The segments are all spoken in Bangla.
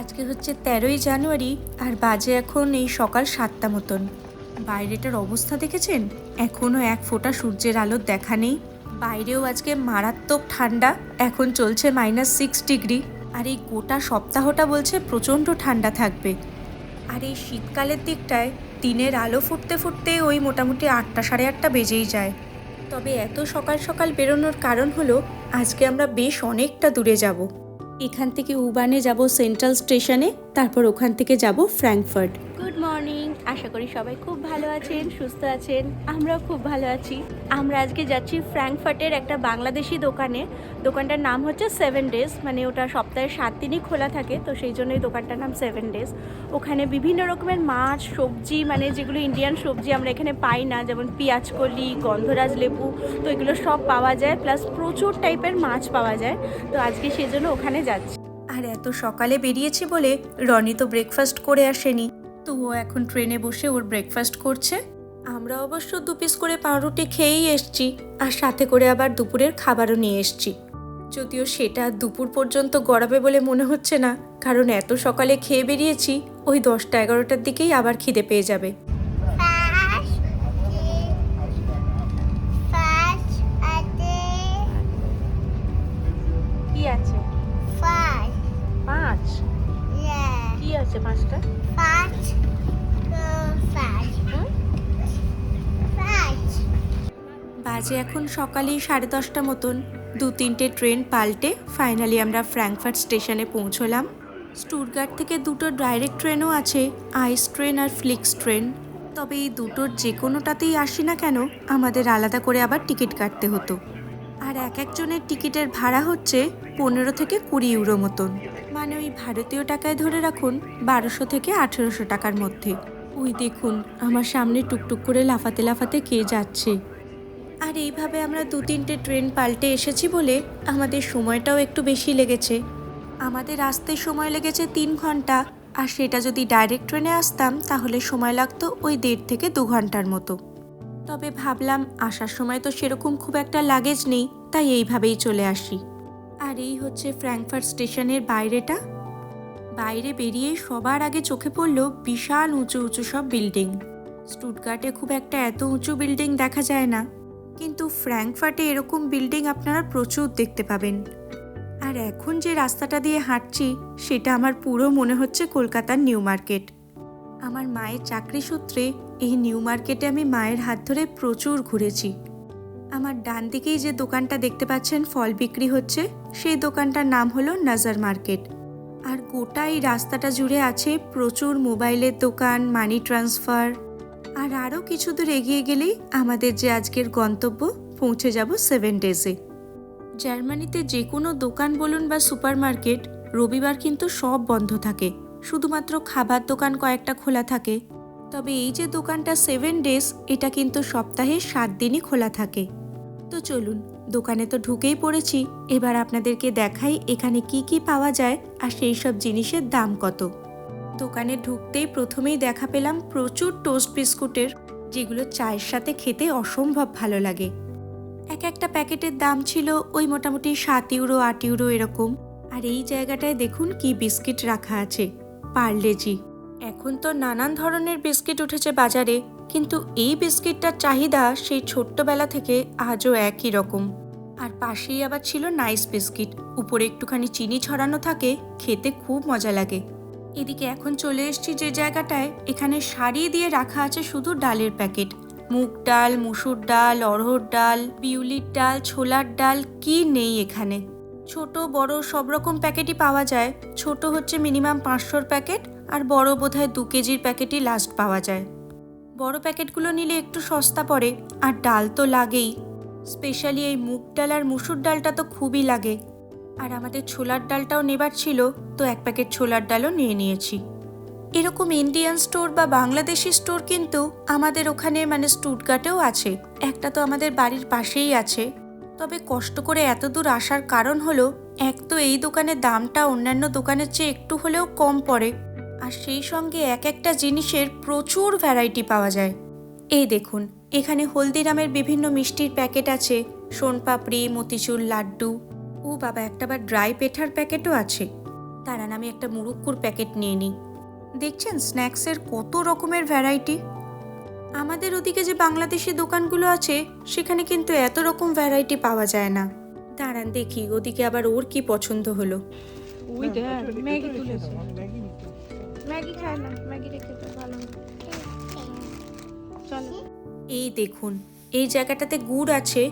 আজকে হচ্ছে তেরোই জানুয়ারি আর বাজে এখন এই সকাল সাতটা মতন। বাইরেটার অবস্থা দেখেছেন? এখনও এক ফোঁটা সূর্যের আলোর দেখা নেই। বাইরেও আজকে মারাত্মক ঠান্ডা, এখন চলছে মাইনাস সিক্স ডিগ্রি আর এই গোটা সপ্তাহটা বলছে প্রচণ্ড ঠান্ডা থাকবে। আর এই শীতকালের দিকটায় দিনের আলো ফুটতে ফুটতে ওই মোটামুটি আটটা সাড়ে আটটা বেজেই যায়। তবে এত সকাল সকাল বেরোনোর কারণ হলো, আজকে আমরা বেশ অনেকটা দূরে যাব। এখান থেকে উবানে যাব সেন্ট্রাল স্টেশনে তারপর ওখান থেকে যাব ফ্র্যাঙ্কফার্ট। গুড মর্নিং আশা করি সবাই খুব ভালো আছেন, সুস্থ আছেন, আমরাও খুব ভালো আছি। আমরা আজকে যাচ্ছি ফ্র্যাঙ্কফার্টের একটা বাংলাদেশি দোকানে। দোকানটার নাম হচ্ছে সেভেন ডেজ মানে ওটা সপ্তাহে সাত দিনই খোলা থাকে, তো সেই জন্যই দোকানটার নাম সেভেন ডেজ। ওখানে বিভিন্ন রকমের মাছ, সবজি মানে যেগুলো ইন্ডিয়ান সবজি আমরা এখানে পাই না, যেমন পেঁয়াজকলি, গন্ধরাজ লেবু, তো এগুলো সব পাওয়া যায়, প্লাস প্রচুর টাইপের মাছ পাওয়া যায়। তো আজকে সেজন্য ওখানে যাচ্ছি। আর এত সকালে বেরিয়েছি বলে রনি তো ব্রেকফাস্ট করে আসেনি। এখন ট্রেনে বসে ওর ব্রেকফাস্ট করছে। আমরা অবশ্য দু পিস করে পাউরুটি খেয়েই এসছি, আর সাথে করে আবার দুপুরের খাবারও নিয়ে এসছি। যদিও সেটা দুপুর পর্যন্ত গড়াবে বলে মনে হচ্ছে না, কারণ এত সকালে খেয়ে বেরিয়েছি, ওই দশটা এগারোটার দিকেই আবার খিদে পেয়ে যাবে। বাজে এখন সকালেই সাড়ে দশটা মতন। দু তিনটে ট্রেন পাল্টে ফাইনালি আমরা ফ্র্যাঙ্কফার্ট স্টেশনে পৌঁছলাম। স্টুটগার্ট থেকে দুটো ডাইরেক্ট ট্রেনও আছে আইস ট্রেন আর ফ্লিক্স ট্রেন তবে এই দুটোর যে কোনোটাতেই আসি না কেন, আমাদের আলাদা করে আবার টিকিট কাটতে হতো। আর এক একজনের টিকিটের ভাড়া হচ্ছে পনেরো থেকে কুড়ি ইউরো মতন। মানে ওই ভারতীয় টাকায় ধরে রাখুন, বারোশো থেকে আঠেরোশো টাকার মধ্যে। ওই দেখুন, আমার সামনে টুকটুক করে লাফাতে লাফাতে কে যাচ্ছে। আর এইভাবে আমরা দু তিনটে ট্রেন পাল্টে এসেছি বলে আমাদের সময়টাও একটু বেশি লেগেছে। আমাদের আসতে সময় লেগেছে তিন ঘণ্টা, আর সেটা যদি ডাইরেক্ট ট্রেনে আসতাম তাহলে সময় লাগতো ওই দেড় থেকে দু ঘণ্টার মতো। তবে ভাবলাম আসার সময় তো সেরকম খুব একটা লাগেজ নেই, তাই এইভাবেই চলে আসি। আর এই হচ্ছে ফ্র্যাঙ্কফার্ট স্টেশনের বাইরেটা। বাইরে বেরিয়ে সবার আগে চোখে পড়ল বিশাল উঁচু উঁচু সব বিল্ডিং। স্টুটগার্টে খুব একটা এত উঁচু বিল্ডিং দেখা যায় না। কিন্তু ফ্র্যাঙ্কফার্টে এরকম বিল্ডিং আপনারা প্রচুর দেখতে পাবেন। আর এখন যে রাস্তাটা দিয়ে হাঁটছি, সেটা আমার পুরো মনে হচ্ছে কলকাতার নিউ মার্কেট। আমার মায়ের চাকরি সূত্রে এই নিউ মার্কেটে আমি মায়ের হাত ধরে প্রচুর ঘুরেছি। আমার ডান দিকেই যে দোকানটা দেখতে পাচ্ছেন ফল বিক্রি হচ্ছে, সেই দোকানটার নাম হলো নাজার মার্কেট। আর গোটা এই রাস্তাটা জুড়ে আছে প্রচুর মোবাইলের দোকান, মানি ট্রান্সফার আর আরও কিছু দূর এগিয়ে গেলেই আমাদের যে আজকের গন্তব্য, পৌঁছে যাব সেভেন ডেজে। জার্মানিতে যে কোনো দোকান বলুন বা সুপারমার্কেট, রবিবার কিন্তু সব বন্ধ থাকে। শুধুমাত্র খাবার দোকান কয়েকটা খোলা থাকে। তবে এই যে দোকানটা সেভেন ডেজ, এটা কিন্তু সপ্তাহে সাত দিনই খোলা থাকে। তো চলুন, দোকানে তো ঢুকেই পড়েছি। এবার আপনাদেরকে দেখাই এখানে কি কি পাওয়া যায় আর সেই সব জিনিসের দাম কত। দোকানে ঢুকতেই প্রথমেই দেখা পেলাম প্রচুর টোস্ট বিস্কুটের, যেগুলো চায়ের সাথে খেতে অসম্ভব ভালো লাগে। এক একটা প্যাকেটের দাম ছিল ওই মোটামুটি সাত ইউরো, আট ইউরো এরকম। আর এই জায়গাটায় দেখুন কি বিস্কিট রাখা আছে পার্লেজি এখন তো নানান ধরনের বিস্কিট উঠেছে বাজারে, কিন্তু এই বিস্কিটটার চাহিদা সেই ছোট্টবেলা থেকে আজও একই রকম। আর পাশেই আবার ছিল নাইস বিস্কিট, উপরে একটুখানি চিনি ছড়ানো থাকে, খেতে খুব মজা লাগে। এদিকে এখন চলে এসেছি যে জায়গাটায়, এখানে শাড়ি দিয়ে রাখা আছে শুধু ডালের প্যাকেট। মুগ ডাল, মুসুর ডাল, অড়হর ডাল, বিউলির ডাল, ছোলার ডাল, কি নেই এখানে? ছোট, বড় সব রকম প্যাকেটই পাওয়া যায়। ছোট হচ্ছে মিনিমাম পাঁচশোর প্যাকেট আর বড় বোধহয় দু কেজির প্যাকেটই লাস্ট পাওয়া যায়। বড় প্যাকেটগুলো নিলে একটু সস্তা পড়ে, আর ডাল তো লাগেই। স্পেশালি এই মুগ ডাল আর মুসুর ডালটা তো খুবই লাগে। আর আমাদের ছোলার ডালটাও নেবার ছিল, তো এক প্যাকেট ছোলার ডালও নিয়ে নিয়েছি। এরকম ইন্ডিয়ান স্টোর বা বাংলাদেশি স্টোর কিন্তু আমাদের ওখানে মানে স্টুটগাটেও আছে। একটা তো আমাদের বাড়ির পাশেই আছে। তবে কষ্ট করে এত দূর আসার কারণ হলো, এক তো এই দোকানের দামটা অন্যান্য দোকানের চেয়ে একটু হলেও কম পড়ে, আর সেই সঙ্গে এক একটা জিনিসের প্রচুর ভ্যারাইটি পাওয়া যায়। এই দেখুন, এখানে হলদিরামের বিভিন্ন মিষ্টির প্যাকেট আছে, সোনপাপড়ি, মতিচুর লাড্ডু ও বাবা একটা আবার ড্রাই পেঠার প্যাকেটও আছে। দাঁড়ান আমি একটা মুরুক্কুর প্যাকেট নিয়ে নিই। দেখছেন স্ন্যাক্সের কত রকমের ভ্যারাইটি আমাদের ওদিকে যে বাংলাদেশি দোকানগুলো আছে সেখানে কিন্তু এত রকম ভ্যারাইটি পাওয়া যায় না। দাঁড়ান দেখি ওদিকে আবার ওর কি পছন্দ হলো। এই দেখুন এই জায়গাটাতে গুড় আছে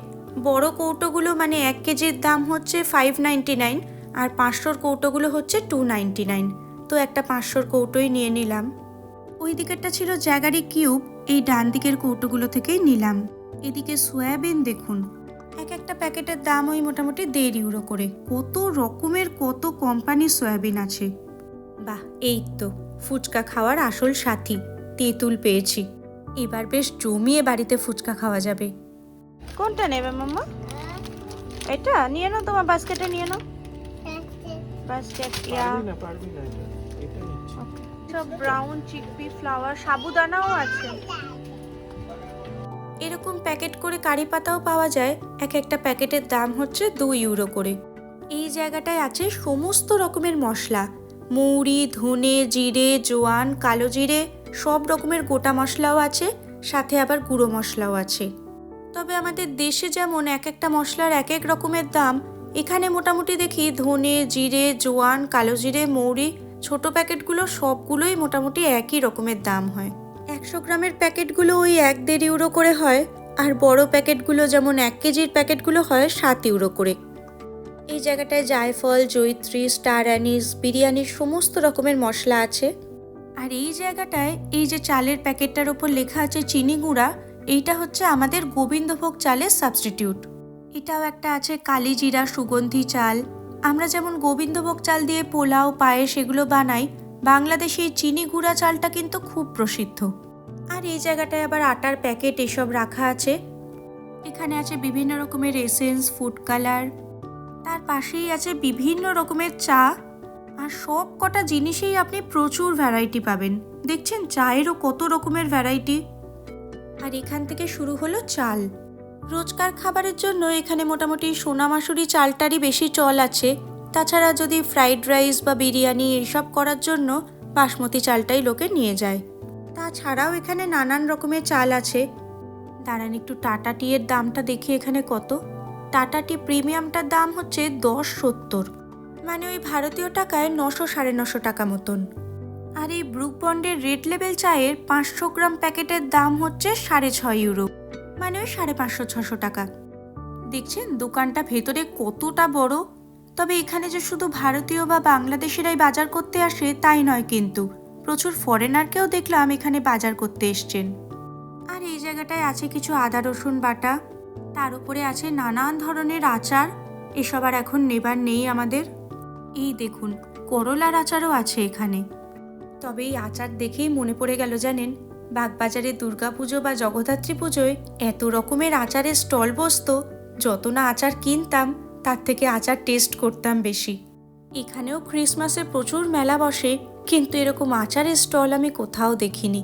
বড় কৌটোগুলো মানে এক কেজির দাম হচ্ছে ফাইভ নাইনটি নাইন আর পাঁচশোর কৌটোগুলো হচ্ছে টু নাইনটি নাইন তো একটা পাঁচশোর কৌটোই নিয়ে নিলাম। ওই দিকেরটা ছিল জ্যাগারি কিউব, এই ডান দিকের কৌটোগুলো থেকেই নিলাম। এদিকে সয়াবিন দেখুন, এক একটা প্যাকেটের দাম ওই মোটামুটি দেড় ইউরো করে। কত রকমের, কত কোম্পানির সয়াবিন আছে। বাহ, এই তো, ফুচকা খাওয়ার আসল সাথী, তেঁতুল পেয়েছি। এবার বেশ জমিয়ে বাড়িতে ফুচকা খাওয়া যাবে। কোনটা নেবে মাম্মা? এটা? নিয়ে নাও তোমার বাস্কেটে নিয়ে নাও। বাস্কেট ইয়া সব ব্রাউন চিকপি ফ্লাওয়ার সাবুদানাও আছে। এরকম প্যাকেট করে কারি পাতাও পাওয়া যায়। এক একটা প্যাকেটের দাম হচ্ছে দুই ইউরো করে। এই জায়গাটায় আছে সমস্ত রকমের মশলা। মৌরি ধনে জিরে জোয়ান কালো জিরে সব রকমের গোটা মশলাও আছে সাথে আবার গুঁড়ো মশলাও আছে। তবে আমাদের দেশে যেমন এক একটা মশলার এক এক রকমের দাম, এখানে মোটামুটি দেখি ধনে, জিরে, জোয়ান, কালো জিরে, মৌরি, ছোট প্যাকেটগুলো সবগুলোই মোটামুটি একই রকমের দাম হয়। একশো গ্রামের প্যাকেটগুলো ওই এক দেড় ইউরো করে হয়, আর বড় প্যাকেটগুলো যেমন এক কেজির প্যাকেটগুলো হয় সাত ইউরো করে। এই জায়গাটায় জায়ফল জৈত্রী স্টার অ্যানিস বিরিয়ানির সমস্ত রকমের মশলা আছে। আর এই জায়গাটায় এই যে চালের প্যাকেটটার ওপর লেখা আছে চিনি গুঁড়া এইটা হচ্ছে আমাদের গোবিন্দভোগ চালের সাবস্টিটিউট এটাও একটা আছে কালি জিরা সুগন্ধি চাল। আমরা যেমন গোবিন্দভোগ চাল দিয়ে পোলাও, পায়েস এগুলো বানাই, বাংলাদেশে এই চিনি গুঁড়া চালটা কিন্তু খুব প্রসিদ্ধ। আর এই জায়গাটায় আবার আটার প্যাকেট এসব রাখা আছে। এখানে আছে বিভিন্ন রকমের এসেন্স ফুড কালার তার পাশেই আছে বিভিন্ন রকমের চা। আর সব কটা জিনিসেই আপনি প্রচুর ভ্যারাইটি পাবেন। দেখছেন, চায়েরও কত রকমের ভ্যারাইটি আর এখান থেকে শুরু হলো চাল। রোজকার খাবারের জন্য এখানে মোটামুটি সোনা মাসুরি চালটারই বেশি চল আছে। তাছাড়া যদি ফ্রাইড রাইস বা বিরিয়ানি এইসব করার জন্য বাসমতি চালটাই লোকে নিয়ে যায়। তাছাড়াও এখানে নানান রকমের চাল আছে। দাঁড়ান একটু টাটা টি এর দামটা দেখি এখানে কত। টাটা টি প্রিমিয়ামটার দাম হচ্ছে দশ সত্তর। মানে ওই ভারতীয় টাকায় নশো সাড়ে নশো টাকা মতন। আর এই ব্রুক বন্ডের রেড লেভেল চায়ের পাঁচশো গ্রাম প্যাকেটের দাম হচ্ছে সাড়ে ছয় ইউরো মানে ওই সাড়ে পাঁচশো, ছশো টাকা। দেখছেন, দোকানটা ভেতরে কতটা বড়। তবে এখানে যে শুধু ভারতীয় বা বাংলাদেশিরাই বাজার করতে আসে, তাই নয় কিন্তু। প্রচুর ফরেনারকেও দেখলাম এখানে বাজার করতে এসছেন। আর এই জায়গাটায় আছে কিছু আদা, রসুন বাটা। তার উপরে আছে নানান ধরনের আচার। এসব আর এখন নেবার নেই আমাদের। এই দেখুন, করলার আচারও আছে এখানে। তবে এই আচার দেখেই মনে পড়ে গেল জানেন, বাগবাজারে দুর্গাপুজো বা জগদ্ধাত্রী পুজোয় এত রকমের আচারের স্টল বসত, যত না আচার কিনতাম, তার থেকে আচার টেস্ট করতাম বেশি। এখানেও ক্রিসমাসে প্রচুর মেলা বসে, কিন্তু এরকম আচারের স্টল আমি কোথাও দেখিনি।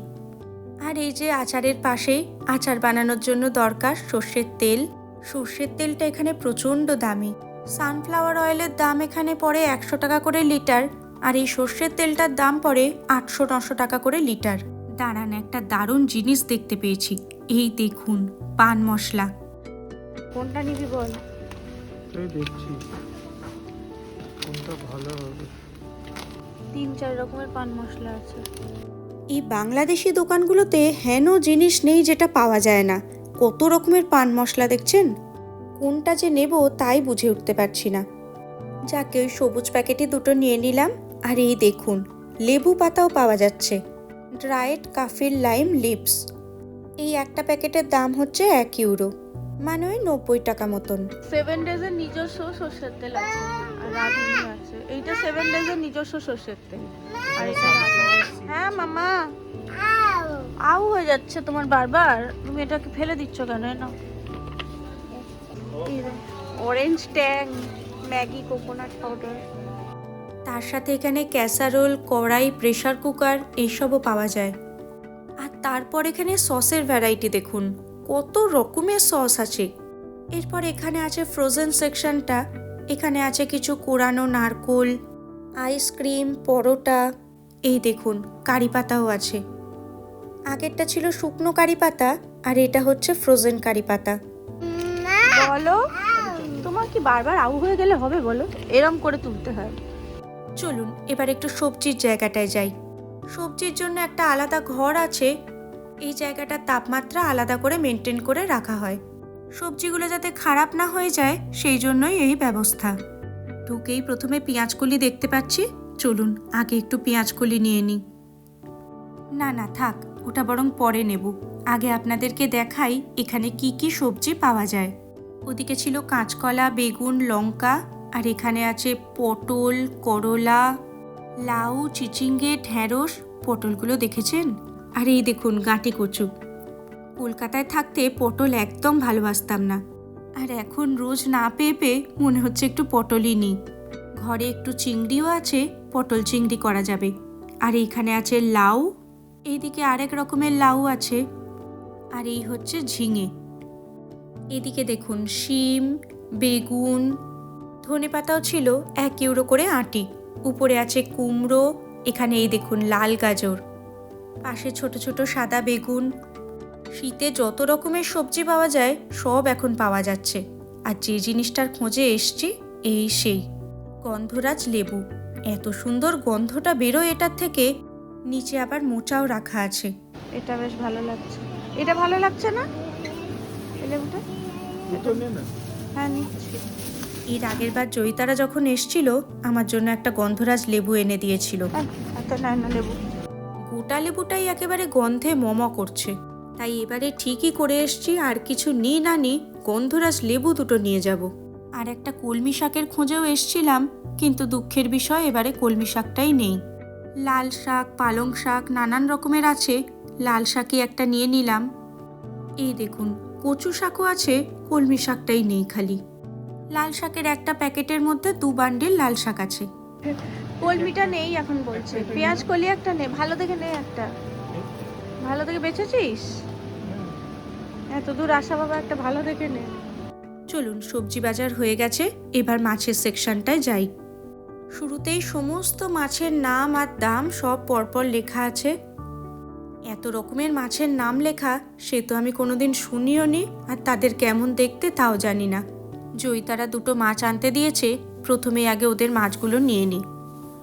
আর এই যে আচারের পাশে আচার বানানোর জন্য দরকার সর্ষের তেল, সর্ষের তেলটা এখানে প্রচণ্ড দামি। সানফ্লাওয়ার অয়েলের দাম এখানে পড়ে একশো টাকা করে লিটার আর এই সর্ষের তেলটার দাম পড়ে আটশো নশো টাকা করে লিটার। দাঁড়ান একটা দারুণ জিনিস দেখতে পেয়েছি। এই দেখুন পান মশলা। কোনটা নিবি বল? তাই দেখছি। কোনটা ভালো হবে? তিন চার রকমের পান মশলা আছে। এই বাংলাদেশি দোকানগুলোতে হেন জিনিস নেই যেটা পাওয়া যায় না। কত রকমের পান মশলা দেখছেন? কোনটা যে নেব তাই বুঝে উঠতে পারছি না। যাকে ওই সবুজ প্যাকেটে দুটো নিয়ে নিলাম। আর এই দেখুন, লেবু পাতাও পাওয়া যাচ্ছে। ড্রায়েড কাফির লাইম লিপস। এই একটা প্যাকেটের দাম হচ্ছে এক ইউরো মানে ওই নব্বই টাকা মতন। সেভেন ডেজের নিজস্ব সর্ষের তেল আছে, আর আছে। এইটা সেভেন ডেজের নিজস্ব সর্ষের তেল। আর হ্যাঁ মামা. আউ হয়ে যাচ্ছে তোমার বারবার। তুমি এটাকে ফেলে দিচ্ছ কেন? না orange Tang Maggi coconut powder তার সাথে এখানে ক্যাসারোল, কড়াই, প্রেসার কুকার এইসবও পাওয়া যায়। আর তারপর এখানে সসের ভ্যারাইটি দেখুন, কত রকমের সস আছে। এরপর এখানে আছে ফ্রোজেন সেকশনটা এখানে আছে কিছু কোরানো নারকোল আইসক্রিম পরোটা, এই দেখুন, কারি পাতাও আছে। আগেরটা ছিল শুকনো কারি পাতা, আর এটা হচ্ছে ফ্রোজেন কারি পাতা। বলো, তোমার কি বারবার আউ হয়ে গেলে হবে বলো? এরম করে তুলতে হয়। চলুন, এবার একটু সবজির জায়গাটায় যাই। সবজির জন্য একটা আলাদা ঘর আছে। এই জায়গাটার তাপমাত্রা আলাদা করে মেনটেন করে রাখা হয়। সবজিগুলো যাতে খারাপ না হয়ে যায়, সেই জন্যই এই ব্যবস্থা। ঢুকেই প্রথমে পেঁয়াজকলি দেখতে পাচ্ছি। চলুন, আগে একটু পেঁয়াজকলি নিয়ে নিই। না না, থাক, ওটা বরং পরে নেব। আগে আপনাদেরকে দেখাই এখানে কি কি সবজি পাওয়া যায়। ওদিকে ছিল কাঁচকলা, বেগুন, লঙ্কা আর এখানে আছে পটল, করলা, লাউ, চিচিঙ্গে ঢ্যাঁড়স পটলগুলো দেখেছেন? আর এই দেখুন, গাঁটি কচু। কলকাতায় থাকতে পটল একদম ভালোবাসতাম না। আর এখন রোজ না পেয়ে পেয়ে মনে হচ্ছে একটু পটলই নিই। ঘরে একটু চিংড়িও আছে, পটল চিংড়ি করা যাবে। আর এইখানে আছে লাউ, এইদিকে আরেক রকমের লাউ আছে। আর এই হচ্ছে ঝিঙে। এদিকে দেখুন, শিম, বেগুন ধনে পাতাও ছিল এক ইউরো করে আটি। উপরে আছে কুমড়ো এখানে এই দেখুন লাল গাজর। পাশে ছোট ছোট সাদা বেগুন। শীতে যত রকমের সবজি পাওয়া যায় সব এখন পাওয়া যাচ্ছে। আর যে জিনিসটার খোঁজে এসছি এই সেই। গন্ধরাজ লেবু। এত সুন্দর গন্ধটা বেরোয় এটার থেকে নিচে আবার মোচাও রাখা আছে। এটা বেশ ভালো লাগছে। এটা ভালো লাগছে না? লেবুটা? হ্যাঁ নিচ্ছি। এর আগের বার জয়িতারা যখন এসছিল আমার জন্য একটা গন্ধরাজ লেবু এনে দিয়েছিল। লেবু। গোটা লেবুটাই একেবারে গন্ধে মম করছে। তাই এবারে ঠিকই করে এসছি আর কিছু নিই না নি গন্ধরাজ লেবু দুটো নিয়ে যাব। আর একটা কলমি শাকের খোঁজেও এসছিলাম কিন্তু দুঃখের বিষয় এবারে কলমি শাকটাই নেই। লাল শাক পালং শাক নানান রকমের আছে লাল শাকই একটা নিয়ে নিলাম। এই দেখুন কচু শাকও আছে কলমি শাকটাই নেই খালি। লাল শাকের একটা প্যাকেটের মধ্যে দু বান্ডিল লাল শাক আছে। কলমিটা নেই এখন বলছে। পেঁয়াজ কলি একটা নে ভালো দেখে নে একটা। ভালো দেখে বেচেছিস? এত দূর আসা বাবা একটা ভালো দেখে নে। চলুন সবজি বাজার হয়ে গেছে এবার মাছের সেকশনটায় যাই। শুরুতেই সমস্ত মাছের নাম আর দাম সব পরপর লেখা আছে। এত রকমের মাছের নাম লেখা সে তো আমি কোনোদিন শুনিও নি আর তাদের কেমন দেখতে তাও জানি না। জয়িতারা দুটো মাছ আনতে দিয়েছে, প্রথমে আগে ওদের মাছগুলো নিয়ে নিই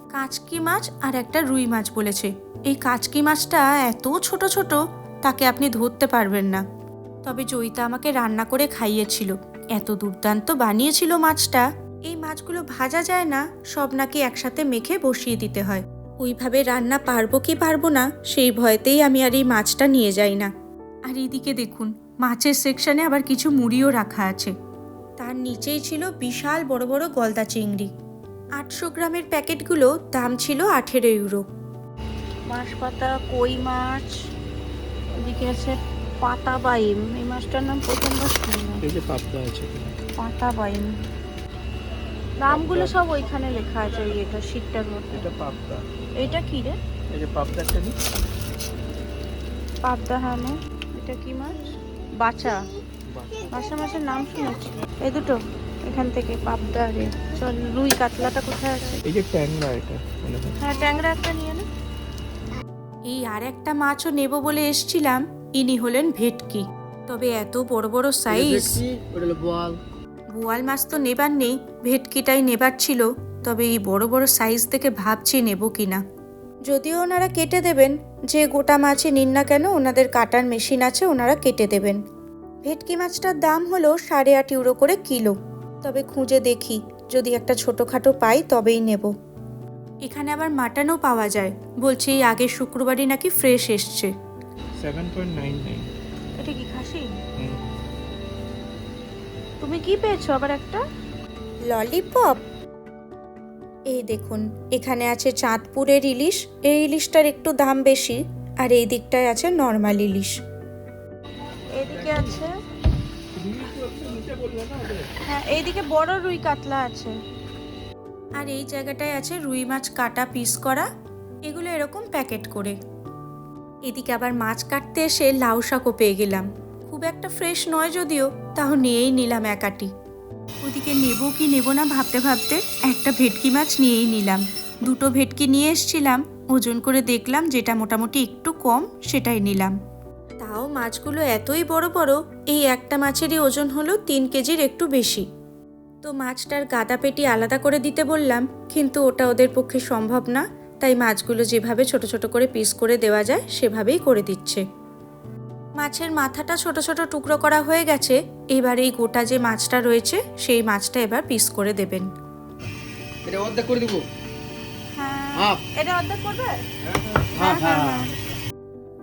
কাচকি মাছ আর একটা রুই মাছ বলেছে। এই কাচকি মাছটা এত ছোট ছোট, তাকে আপনি ধরতে পারবেন না। তবে জয়িতা আমাকে রান্না করে খাইয়েছিল। এত দুর্দান্ত বানিয়েছিল মাছটা। এই মাছগুলো ভাজা যায় না, সব নাকি একসাথে মেখে বসিয়ে দিতে হয়। ওইভাবে রান্না পারব কি পারব না, সেই ভয়তেই আমি আর এই মাছটা নিয়ে যাই না। আর এইদিকে দেখুন, মাছের সেকশনে আবার কিছু মুড়িও রাখা আছে। তার নিচেই ছিল বিশাল বড় বড় গলদা চিংড়ি। আটশো গ্রামের প্যাকেটগুলো দাম ছিল আঠেরো ইউরো। মাছ পাতা কই মাছ এদিকে আছে পাতা বাইম। এই মাছটার নাম প্রথমবার শুনলাম। এই যে পাবদা আছে। পাতা বাইম। নামগুলো সব ওইখানে লেখা আছে ওই এটা শীতটার মধ্যে। এটা পাবদা। এইটা কি রে? এই যে পাবদা একটা নি। পাবদা হানো এটা কি মাছ? বাচা। বাসা মাছের নাম শুনেছি। এই দুটো এখান থেকে পাবদা রে। চল রুই কাতলাটা কোথায় আছে? এই যে ট্যাংরা এটা হ্যাঁ। ট্যাংরা একটা নিয়ে নে। এই আর একটা মাছও নেব বলে এসছিলাম। ইনি হলেন ভেটকি। তবে এত বড় বড় সাইজ বোয়াল। মাছ তো নেবার নেই ভেটকিটাই নেবার ছিল। তবে এই বড় বড় সাইজ দেখে ভাবছি নেব কিনা। যদিও ওনারা কেটে দেবেন যে গোটা মাছই নিন না কেন ওনাদের কাটার মেশিন আছে ওনারা কেটে দেবেন। ভেটকি মাছটার দাম হলো সাড়ে আট ইউরো করে কিলো। তবে খুঁজে দেখি যদি একটা ছোটোখাটো পাই তবেই নেব। এখানে আবার মাটনও পাওয়া যায় বলছে এই আগের শুক্রবারই নাকি ফ্রেশ এসছে। এটা কি খাসি? তুমি কি পেয়েছ আবার একটা? ললিপপ? এই দেখুন এখানে আছে চাঁদপুরের ইলিশ এই ইলিশটার একটু দাম বেশি আর এই দিকটায় আছে নর্মাল ইলিশ। এদিকে আছে। হ্যাঁ এইদিকে বড় রুই কাতলা আছে। আর এই জায়গাটায় আছে রুই মাছ কাটা পিস করা। এগুলো এরকম প্যাকেট করে। এদিকে আবার মাছ কাটতে এসে লাউ শাকও পেয়ে গেলাম। খুব একটা ফ্রেশ নয় যদিও, তাও নিয়েই নিলাম একাটি ওদিকে নেব কি নেব না ভাবতে ভাবতে একটা ভেটকি মাছ নিয়েই নিলাম। দুটো ভেটকি নিয়ে এসছিলাম, ওজন করে দেখলাম যেটা মোটামুটি একটু কম, সেটাই নিলাম। তাও মাছগুলো এতই বড় বড় এই একটা মাছেরই ওজন হলো তিন কেজির একটু বেশি। তো মাছটার গাদা পেটি আলাদা করে দিতে বললাম কিন্তু ওটা ওদের পক্ষে সম্ভব না তাই মাছগুলো যেভাবে ছোট ছোট করে পিস করে দেওয়া যায় সেভাবেই করে দিচ্ছে। মাছের মাথাটা ছোট ছোট টুকরো করা হয়ে গেছে এবার এই গোটা যে মাছটা রয়েছে সেই মাছটা এবার পিস করে দেবেন। এটা অর্ধেক করে দিব। হাফ। এটা অর্ধেক করবে? হাফ হ্যাঁ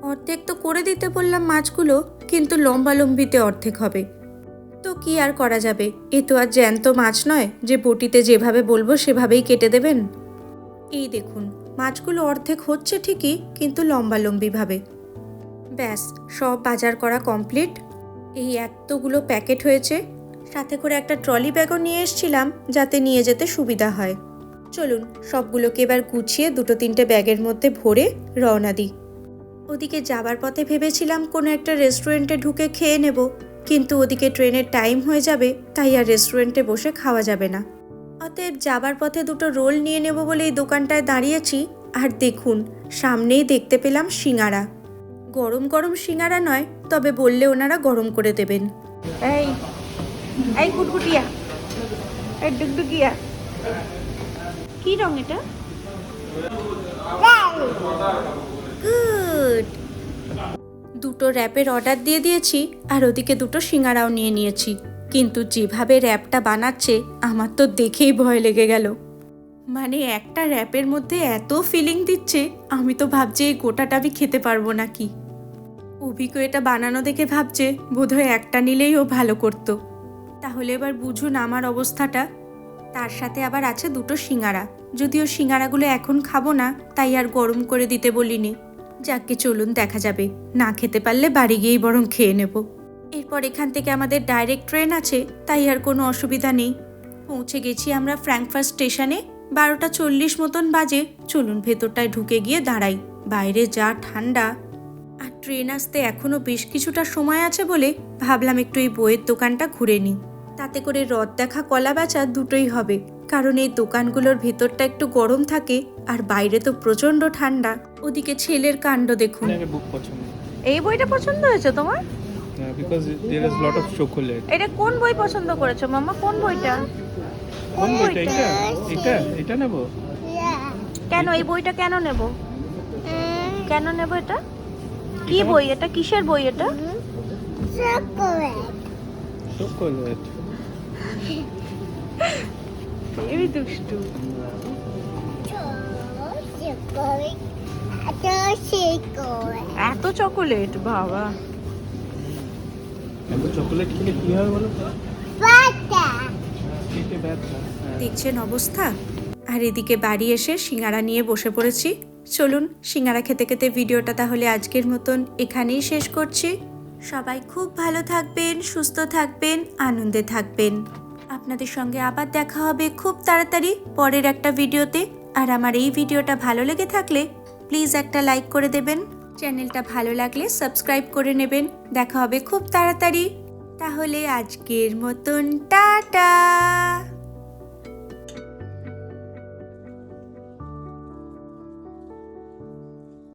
অর্ধেক তো করে দিতে বললাম মাছগুলো, কিন্তু লম্বা লম্বিতে অর্ধেক হবে। তো কি আর করা যাবে? এ তো আর জ্যান্ত মাছ নয় যে বটিতে যেভাবে বলব সেভাবেই কেটে দেবেন। এই দেখুন, মাছগুলো অর্ধেক হচ্ছে ঠিকই, কিন্তু লম্বা লম্বিভাবে ব্যাস, সব বাজার করা কমপ্লিট। এই এতগুলো প্যাকেট হয়েছে। সাথে করে একটা ট্রলি ব্যাগও নিয়ে এসেছিলাম, যাতে নিয়ে যেতে সুবিধা হয়। চলুন, সবগুলোকে এবার গুছিয়ে দুটো তিনটে ব্যাগের মধ্যে ভরে রওনা দিই। ওদিকে যাবার পথে ভেবেছিলাম কোনো একটা রেস্টুরেন্টে ঢুকে খেয়ে নেব কিন্তু ওদিকে ট্রেনের টাইম হয়ে যাবে তাই আর রেস্টুরেন্টে বসে খাওয়া যাবে না। অতএব যাবার পথে দুটো রোল নিয়ে নেব বলে এই দোকানটায় দাঁড়িয়েছি আর দেখুন সামনেই দেখতে পেলাম সিঙাড়া গরম গরম সিঙাড়া নয় তবে বললে ওনারা গরম করে দেবেন। এই এই কুটকুটিয়া এই ডুগডুগিয়া। কি রং এটা? গুড। দুটো র্যাপের অর্ডার দিয়ে দিয়েছি, আর ওদিকে দুটো সিঙ্গারাও নিয়ে নিয়েছি। কিন্তু যেভাবে র্যাপটা বানাচ্ছে, আমার তো দেখেই ভয় লেগে গেল। মানে একটা র্যাপের মধ্যে এত ফিলিং দিচ্ছে, আমি তো ভাবছি এই গোটাটা আমি খেতে পারব নাকি। অভিজ্ঞ এটা বানানো দেখে ভাবছে, বোধহয় একটা নিলেই ও ভালো করতো। তাহলে এবার বুঝুন আমার অবস্থাটা। তার সাথে আবার আছে দুটো সিঙ্গারা। যদিও সিঙ্গারাগুলো এখন খাব না, তাই আর গরম করে দিতে বলিনি। যাকে চলুন, দেখা যাবে। না খেতে পারলে বাড়ি গিয়েই বরং খেয়ে নেব। এরপর এখান থেকে আমাদের ডাইরেক্ট ট্রেন আছে, তাই আর কোনো অসুবিধা নেই। পৌঁছে গেছি আমরা ফ্র্যাঙ্কফার্ট স্টেশনে। বারোটা চল্লিশ মতন বাজে। চলুন, ভেতরটায় ঢুকে গিয়ে দাঁড়াই। বাইরে যা ঠান্ডা। আর ট্রেন আসতে এখনও বেশ কিছুটা সময় আছে বলে ভাবলাম একটু এই বইয়ের দোকানটা ঘুরে নিই। তাতে করে রদ দেখা, কলা বেচা দুটোই হবে। কারণ এই দোকানগুলোর ভেতরটা একটু গরম থাকে আর বাইরে তো প্রচণ্ড ঠান্ডা। ওদিকে ছেলের কাণ্ড দেখুন। পছন্দ। এই বইটা পছন্দ হয়েছে তোমার? Because there is lot of chocolate এটা কোন বই পছন্দ করেছ মামা? কোন বইটা? কোন বইটা? এটা? এটা? এটা নেব? কেন এই বইটা কেন নেব? কেন নেব এটা? কি বই? এটা কিসের বই এটা? Chocolate. চকোলেট এই দুষ্টু. এত চকোলেট বাবা। এত চকোলেট খেলে কি হয় বলো হ্যাঁ। দেখছেন অবস্থা? আর এদিকে বাড়ি এসে সিঙ্গারা নিয়ে বসে পড়েছি। চলুন সিঙ্গারা খেতে খেতে ভিডিওটা তাহলে আজকের মতন এখানেই শেষ করছি। সবাই খুব ভালো থাকবেন সুস্থ থাকবেন আনন্দে থাকবেন। আপনাদের সঙ্গে আবার দেখা হবে খুব তাড়াতাড়ি পরের একটা ভিডিওতে। আর আমার এই ভিডিওটা ভালো লেগে থাকলে প্লিজ একটা লাইক করে দেবেন। চ্যানেলটা ভালো লাগলে সাবস্ক্রাইব করে নেবেন। দেখা হবে খুব তাড়াতাড়ি। তাহলে আজকের মতন, টাটা!